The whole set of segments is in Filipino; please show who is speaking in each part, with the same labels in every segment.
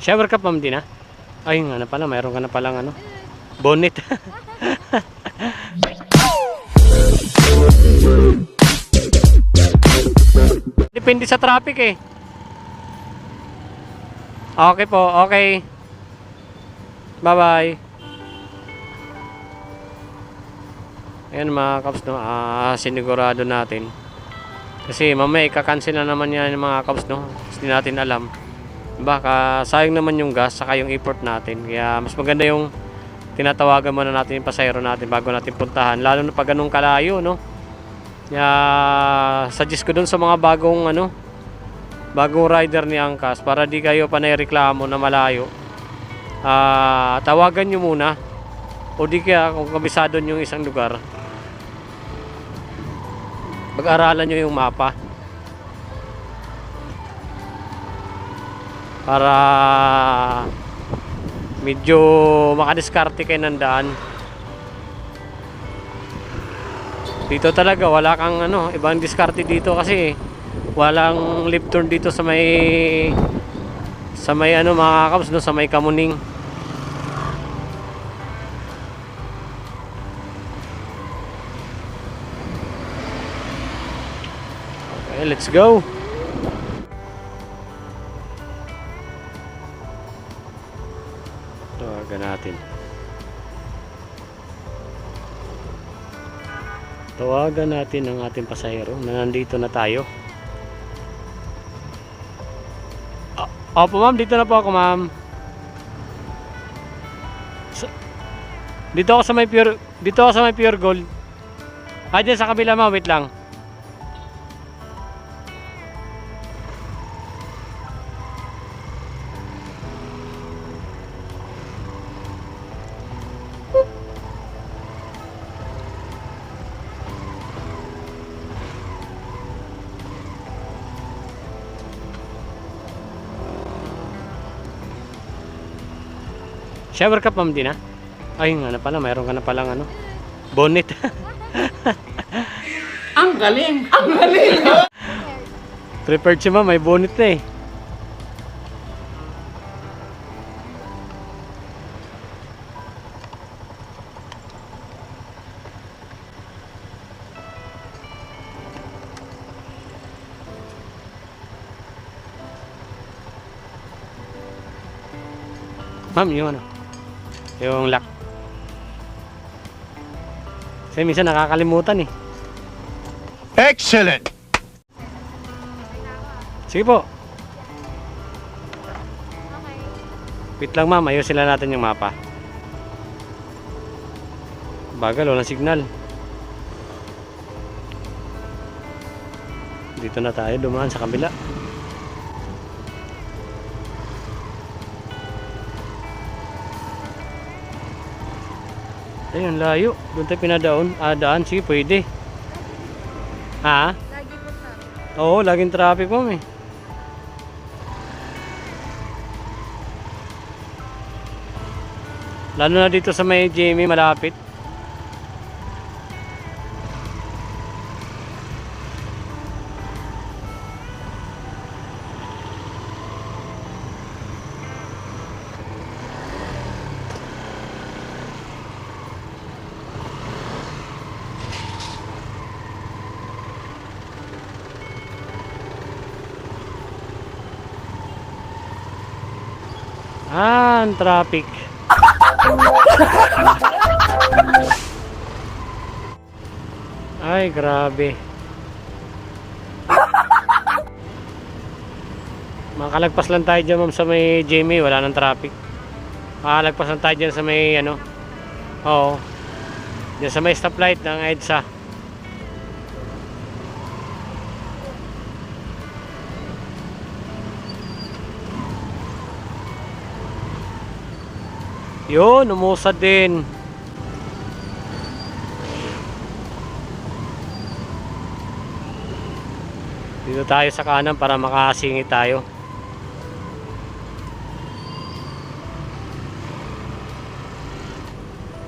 Speaker 1: Shower ka pa din ah. Ay, nga na pala, mayroon ka na palang ano. Bonnet. Depende sa traffic eh. Okay po, okay. Bye-bye. Ayan mga kaps, no? ah, sinigurado natin. Kasi mamaya ika-cancel na naman yan mga kaps, no? Hindi natin alam. Baka sayang naman yung gas saka yung import natin. Kaya mas maganda yung tinatawagan muna natin yung pasayro natin bago natin puntahan. Lalo na pag ganun kalayo, no? Kaya suggest ko dun sa mga bagong ano, bagong rider ni Angkas para di kayo panay reklamo na malayo. Ah, tawagan nyo muna o di kaya kung kabisado nyo yung isang lugar pag-aralan nyo yung mapa para medyo makadiskarte kayo ng daan. Dito talaga wala kang ano ibang diskarte dito kasi walang left turn dito sa may sa may ano mga kaps no sa may kamuning. Okay let's go tawagan natin tawagan natin ang ating pasahero na nandito na tayo Opo ma'am, dito na po ako ma'am. Dito ako sa may pure, dito ako sa may pure gold. Ah, dyan sa kabila ma'am, wait lang. Shower ka ma'am din ah. Ay, nga na pala, mayroon ka na palang ano. Bonnet.
Speaker 2: Ang galing! Ang galing!
Speaker 1: Prepared siya ma'am, may bonnet na eh. Ma'am, yung ano? Yung lock. Kasi minsan nakakalimutan eh.
Speaker 3: Excellent.
Speaker 1: Sige po. Wait lang ma'am, ayusin lang natin yung mapa. Bagal, walang signal. Dito na tayo, dumaan sa kabila. Ayun, layo. Doon tayo pinadaon. Ah, daan. Sige, pwede. Ha?
Speaker 4: Lagi po sa
Speaker 1: Oo, laging traffic mo eh. Lalo na dito sa may Jamie malapit. Traffic. Ay, grabe. Makalagpas lang tayo dyan ma'am sa may Jamie, wala nang traffic. Makalagpas lang tayo dyan sa may ano. Oo. Dyan sa may stoplight ng EDSA. Yun, umusad din. Dito tayo sa kanan para makasingit tayo.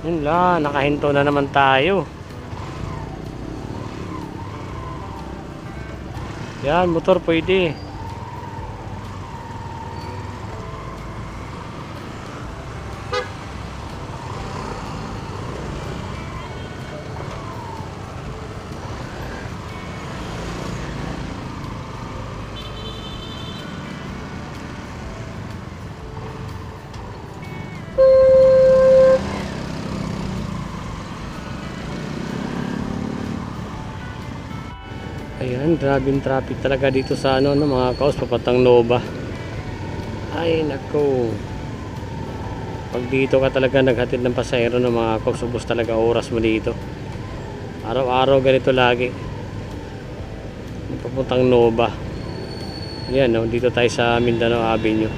Speaker 1: Yun la, nakahinto na naman tayo. Yan, motor pwede. Yan, grabing traffic talaga dito sa ano, no, mga kaos, papatang Nova. Ay, nako. Pag dito ka talaga naghatid ng pasahero ng mga kaos, ubos talaga oras mo dito. Araw-araw ganito lagi. Papuntang Nova. Yan, no, dito tayo sa Mindanao Avenue.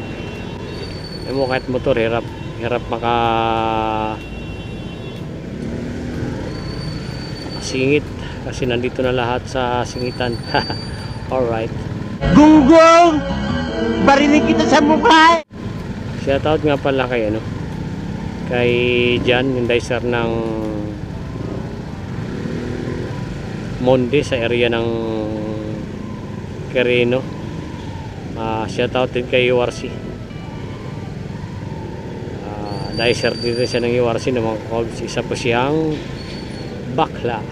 Speaker 1: Alam mo, kahit motor, hirap. Hirap maka... singit kasi nandito na lahat sa singitan. Alright
Speaker 2: Gunggong! Barinig kita sa mukha!
Speaker 1: shoutout nga pala kay ano kay Jan yung dicer ng Monde sa area ng Quirino. Uh, shoutout din kay URC uh, dicer dito siya ng URC ng mga cogs. Isa po siyang bakla.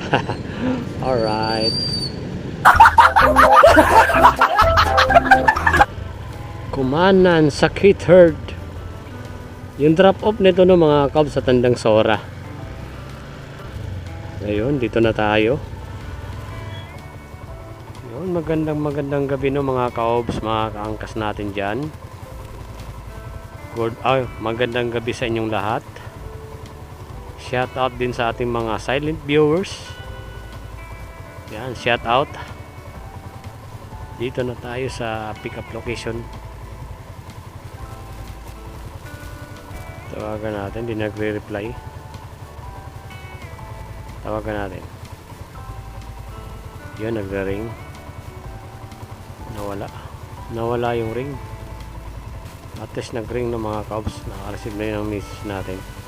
Speaker 1: Alright kumanan sa Kit Herd yung drop off nito no mga kabs sa tandang Sora. Ayun dito na tayo. Yun magandang magandang gabi no mga kaobs mga kaangkas natin dyan. Good, ay, magandang gabi sa inyong lahat shout out din sa ating mga silent viewers. Yan shout out. Dito na tayo sa pick up location. Tawagan natin di nagre-reply. Tawagan natin. Yun nagre-ring. Nawala. Nawala yung ring. At least nag-ring ng mga cabs naka-receive na yun ang message natin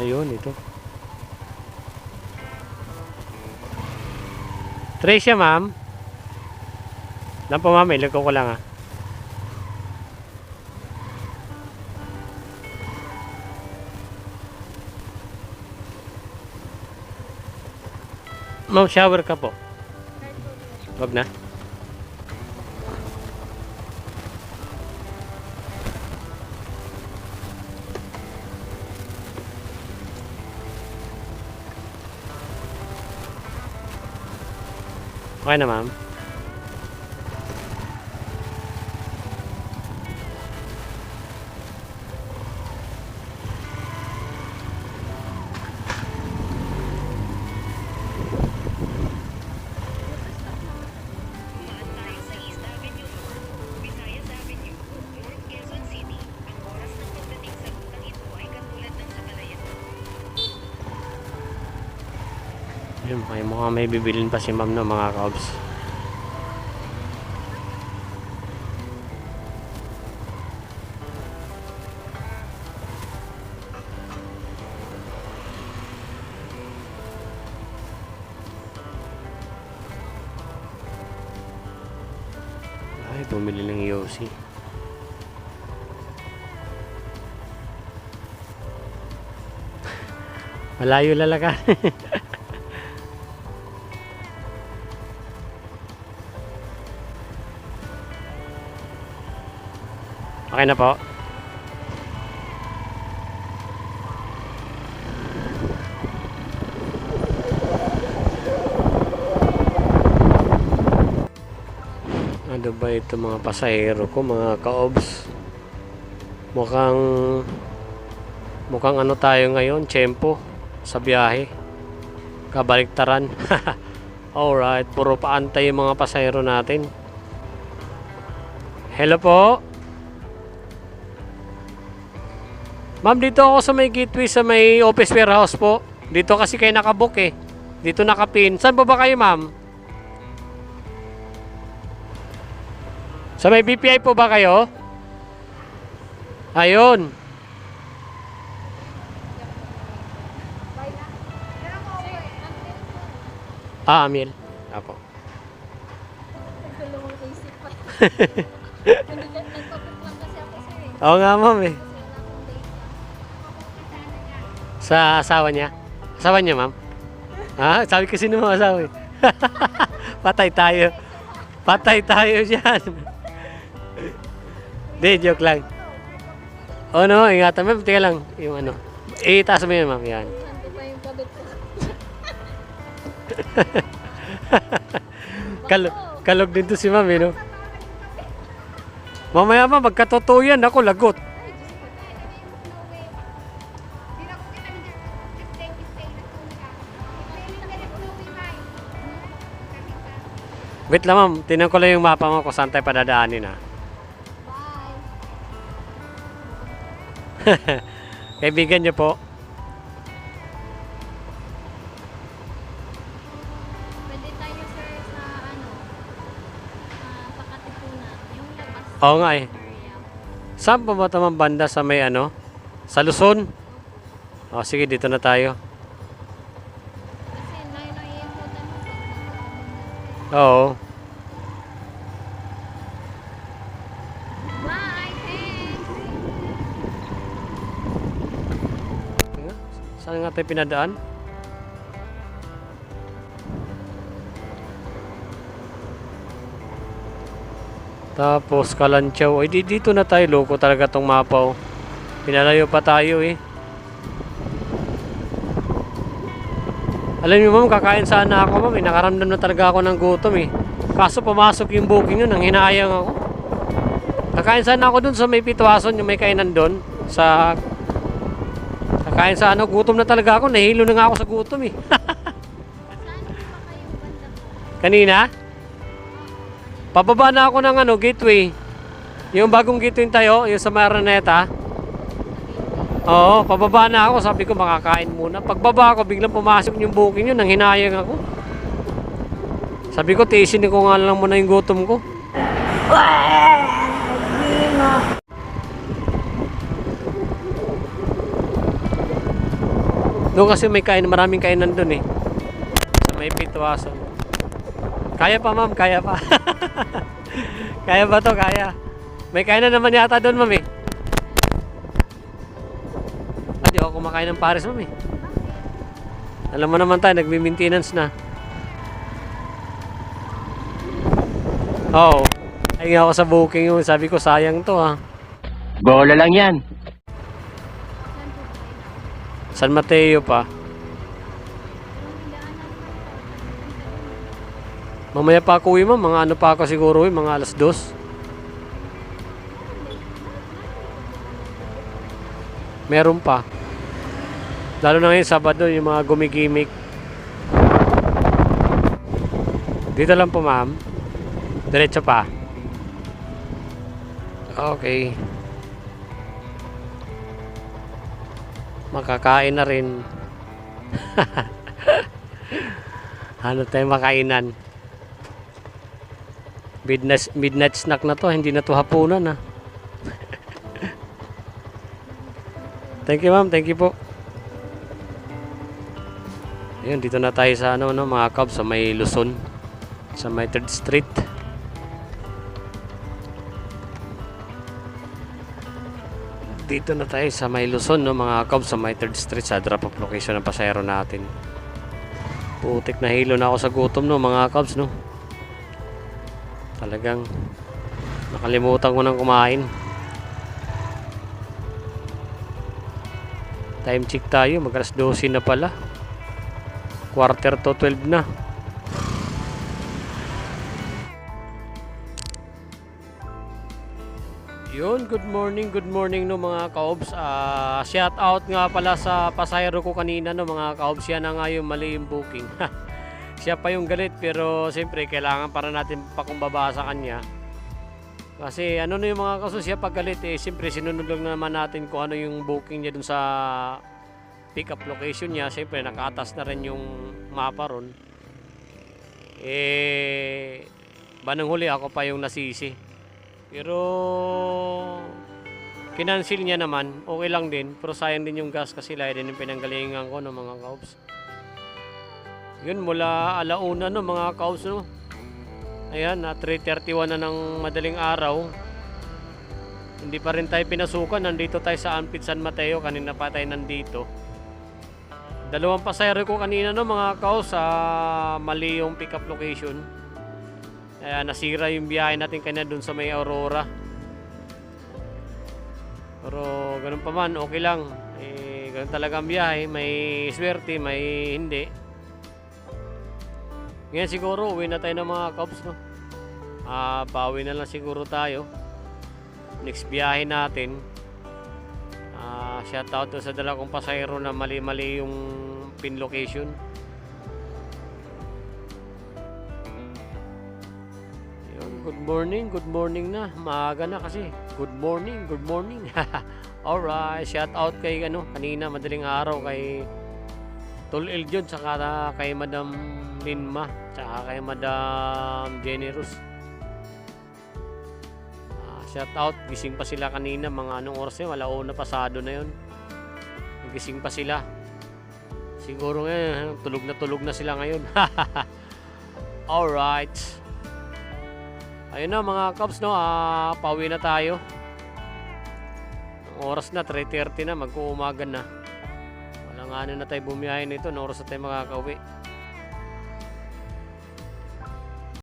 Speaker 1: ayun ito Tricia ma'am lang po ma'am ilagay ko lang ah Ma'am, shower ka po. Wag na. Okay na, ma'am. Yun, may mukhang may bibilin pa si ma'am no, mga kabs. Ay, bumili ng Yossi. Malayo lalaga. Okay na po. Ano ba ito mga pasahero ko, mga kaobs? Mukhang mukhang ano tayo ngayon, tiyempo sa biyahe. Kabaliktaran. Alright, puro paantay yung mga pasahero natin. Hello po. Ma'am, dito ako sa may gateway sa may office warehouse po. Dito kasi kayo nakabook eh. Dito nakapin. Saan ba ba kayo, ma'am? Sa may BPI po ba kayo? Ayun. Ah, Amil. Apo.
Speaker 4: Nagdalawang isip pa. Eh.
Speaker 1: Oo nga, ma'am eh. Sa asawa niya? Asawa niya, ma'am? Ha? Sabi kasi ng mga asawa. Patay tayo. Patay tayo dyan. Hindi, joke lang. Oh no, ingatan ma'am. Tingnan lang. Yung ano. Eh, taas mo yun, ma'am. Yan.
Speaker 4: Pa ko.
Speaker 1: Kal kalog din to si ma'am, eh, no? Mamaya ma, magkatotoo yan. Ako, lagot. Wait lang ma'am, tinan ko lang yung mapa mo kung saan tayo padadaanin ha.
Speaker 4: Bye.
Speaker 1: Kaibigan niyo po.
Speaker 4: Pwede tayo, sir, sa ano, ah, sa Katipunan. Yung labas
Speaker 1: Oo nga eh.
Speaker 4: area.
Speaker 1: Saan pa ba tamang banda sa may ano? Sa Luzon? O sige, dito na tayo.
Speaker 4: Kasi nainoyemutan mo pag
Speaker 1: Oo. Saan nga tayo pinadaan? Tapos Kalanchaw. Ay, di, dito na tayo. Loko talaga tong mapa. Oh. Pinalayo pa tayo eh. Alam niyo ma'am, kakain sana ako ma'am. Eh. Nakaramdam na talaga ako ng gutom eh. Kaso pumasok yung booking yun, nang hinayang ako. Kakain sana ako dun sa may pitwason, yung may kainan dun. Sa Kakain sa ano, gutom na talaga ako. Nahilo na nga ako sa gutom eh. Kanina, pababa na ako ng ano, gateway. Yung bagong gateway tayo, yung sa Maraneta. Oo, pababa na ako. Sabi ko, makakain muna. Pagbaba ako, biglang pumasok yung booking yun. Nang hinayang ako. Sabi ko, tiisin ko nga lang muna yung gutom ko. Doon kasi may kain, maraming kainan doon eh. Sa may pitwason. Kaya pa ma'am, kaya pa. kaya ba to? Kaya. May kainan naman yata doon ma'am eh. Hindi ako kumakain ng pares ma'am eh. Alam mo naman tayo, nagmi-maintenance na. Oo. Ay nga ako sa booking yung sabi ko sayang to ah.
Speaker 2: Bola lang yan.
Speaker 1: San Mateo pa. Mamaya pa ako uwi ma'am, mga ano pa ako siguro uwi, mga alas dos. Meron pa. Lalo na ngayon Sabado, yung mga gumigimik. Dito lang po ma'am. Diretso pa. Okay. Makakain na rin. ano tayo makainan? Midnight, midnight snack na to, hindi na to hapunan ah. thank you ma'am, thank you po. Ayun, dito na tayo sa ano, ano mga cubs sa may Luzon. Sa may 3rd Street. Dito na tayo sa may Luzon, no, mga cubs sa may 3rd Street sa drop off location ng pasayro natin. Putik na hilo na ako sa gutom, no, mga cubs, no. Talagang nakalimutan ko nang kumain. Time check tayo, mag alas 12 na pala. Quarter to 12 na. Yun, good morning, good morning no mga kaobs. Ah, shout out nga pala sa pasahero ko kanina no mga kaobs. Siya na nga yung mali yung booking. Siya pa yung galit pero siyempre kailangan para natin pakumbaba sa kanya. Kasi ano na yung mga kaso siya pag galit eh siyempre sinunod naman natin kung ano yung booking niya dun sa pick up location niya. Siyempre nakaatas na rin yung mapa ron. Eh banang huli ako pa yung nasisi. Pero kinansil niya naman, okay lang din. Pero sayang din yung gas kasi lahat din yung pinanggalingan ko ng mga kaups. Yun, mula alauna no mga kaups no. Ayan, na 3.31 na ng madaling araw. Hindi pa rin tayo pinasukan. Nandito tayo sa Ampit San Mateo. Kanina pa tayo nandito. Dalawang pasayro ko kanina no mga kaups sa mali yung pick up location. Kaya nasira yung biyahe natin kanina dun sa may Aurora. Pero ganun pa man, okay lang. Eh, ganun talaga ang biyahe. May swerte, may hindi. Ngayon siguro, uwi na tayo ng mga Cubs, no? Ah, pauwi na lang siguro tayo. Next biyahe natin. Ah, shout out to sa dala kong pasahero na mali-mali yung pin location. Morning, good morning na. Maaga na kasi. Good morning, good morning. Alright, shout out kay ano, kanina madaling araw kay Tol Eljon saka kay Madam Linma saka kay Madam Jenny Rus. Ah, shout out, gising pa sila kanina mga anong oras yun, alauna pasado na yun. Gising pa sila. Siguro ngayon, tulog na tulog na sila ngayon. Alright. Ayun na mga Cubs no, ah, pauwi na tayo. Oras na, 3.30 na, mag-uumagan na. Walang ano na tayo bumiyahin nito, no oras na tayo makakauwi.